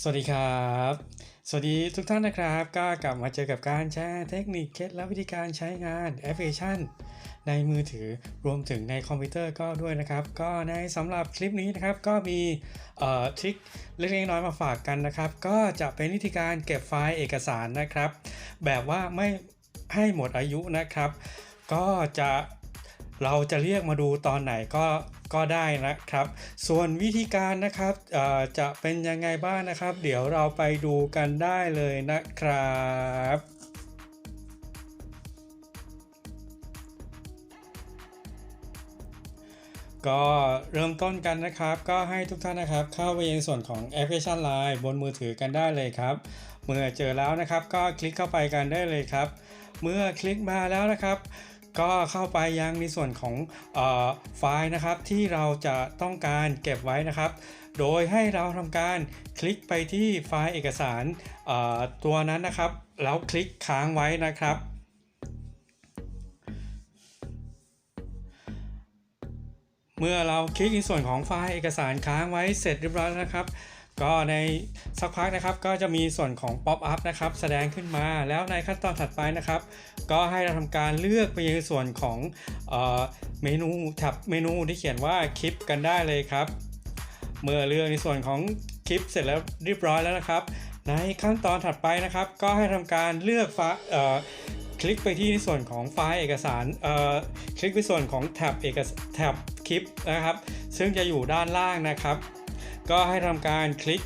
สวัสดีครับ สวัสดีทุกท่านนะครับ ก็กลับมาเจอกับการแชร์เทคนิคเคล็ดและวิธีการใช้งานแอปพลิเคชัน ในมือถือรวมถึงในคอมพิวเตอร์ก็ด้วยนะครับ ก็ในสำหรับคลิปนี้นะครับ ก็มีเออทริคเล็กๆน้อยๆมาฝากกันนะครับ ก็จะเป็นวิธีการเก็บไฟล์เอกสารนะครับ แบบว่าไม่ให้หมดอายุนะครับ ก็จะเราจะเรียกมาดูตอนไหนก็ ก็ได้นะครับ ส่วนวิธีการนะครับจะเป็นยังไงบ้างนะครับ เดี๋ยวเราไปดูกันได้เลยนะครับก็เริ่มต้นกันนะครับ ก็ให้ทุกท่านนะครับ เข้าไปยังส่วนของแอปพลิเคชัน Line บนมือถือกันได้เลยครับ เมื่อเจอแล้วนะครับ ก็คลิกเข้าไปกันได้เลยครับ เมื่อคลิกมาแล้วนะครับ ก็เข้าไปยังในส่วนของอไฟล์นะครับที่เราจะต้องการเก็บไว้นะครับ โดยให้เราทำการคลิกไปที่ไฟล์เอกสารตัวนั้นนะครับ แล้วคลิกค้างไว้นะครับเมื่อเราคลิกในส่วนของไฟล์เอกสารค้างไว้เสร็จเรียบร้อยแล้วนะครับ ก็ในสักพักนะครับก็จะมีส่วนของ Pop up นะครับแสดงขึ้นมาแล้วในขั้นตอนถัดไปนะครับ ก็ให้เราทำการเลือกไปยังส่วนของเออเมนูแท็บเมนูที่เขียนว่าคลิปกันได้เลยครับ เมื่อเลือกในส่วนของคลิปเสร็จแล้วเรียบร้อยแล้วนะครับ ในขั้นตอนถัดไปนะครับ ก็ให้ทำการเลือกฟล์เอ่อคลิกไปที่ในส่วนของไฟล์เอกสารคลิกไปส่วนของแท็บเอกสแท็บคลิปนะครับ ซึ่งจะอยู่ด้านล่างนะครับ ก็ให้ทำการคลิก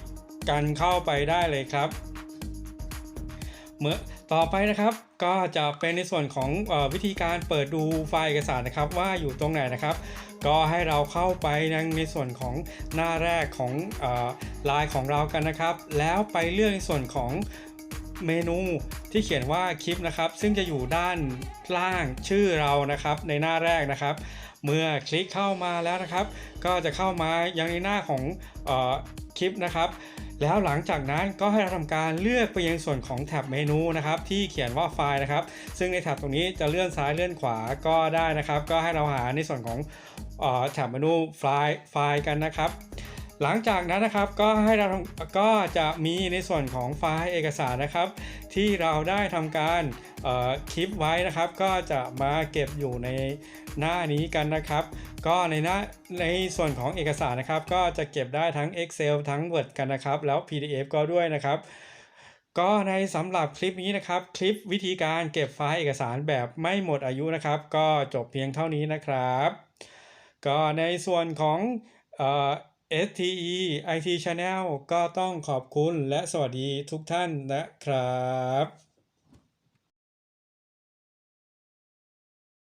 กันเข้าไปได้เลยครับ เมื่อต่อไปนะครับก็จะเป็นในส่วนของอวิธีการเปิดดูไฟล์เอกสารนะครับ ว่าอยู่ตรงไหนนะครับ ก็ให้เราเข้าไปในส่วนของหน้าแรกของไลน์ของเรากันนะครับ แล้วไปเลือกในส่วนของ เมนูที่เขียนว่าคลิปนะครับ ซึ่งจะอยู่ด้านล่างชื่อเรานะครับในหน้าแรกนะครับ เมื่อคลิกเข้ามาแล้วนะครับ ก็จะเข้ามายังในหน้าของออคลิปนะครับ แล้วหลังจากนั้นก็ให้เราทำการเลือกไปยังส่วนของแท็บเมนูนะครับ ที่เขียนว่าไฟล์นะครับ ซึ่งในแท็บตรงนี้จะเลื่อนซ้ายเลื่อนขวาก็ได้นะครับ ก็ให้เราหาในส่วนของแท็บเมนูไฟล์ไฟล์กันนะครับ หลังจากนั้นนะครับก็ให้เราก็จะมีในส่วนของไฟล์เอกสารนะครับ ที่เราได้ทำการคลิปไว้นะครับ ก็จะมาเก็บอยู่ในหน้านี้กันนะครับ ก็ในหน้าในส่วนของเอกสารนะครับ ก็จะเก็บได้ทั้ง Excel ทั้ง Word กันนะครับ แล้ว PDF ก็ด้วยนะครับก็ในสำหรับคลิปนี้นะครับ คลิปวิธีการเก็บไฟล์เอกสารแบบไม่หมดอายุนะครับ ก็จบเพียงเท่านี้นะครับ ก็ในส่วนของ STE IT Channel ก็ต้องขอบคุณและสวัสดีทุกท่านนะครับ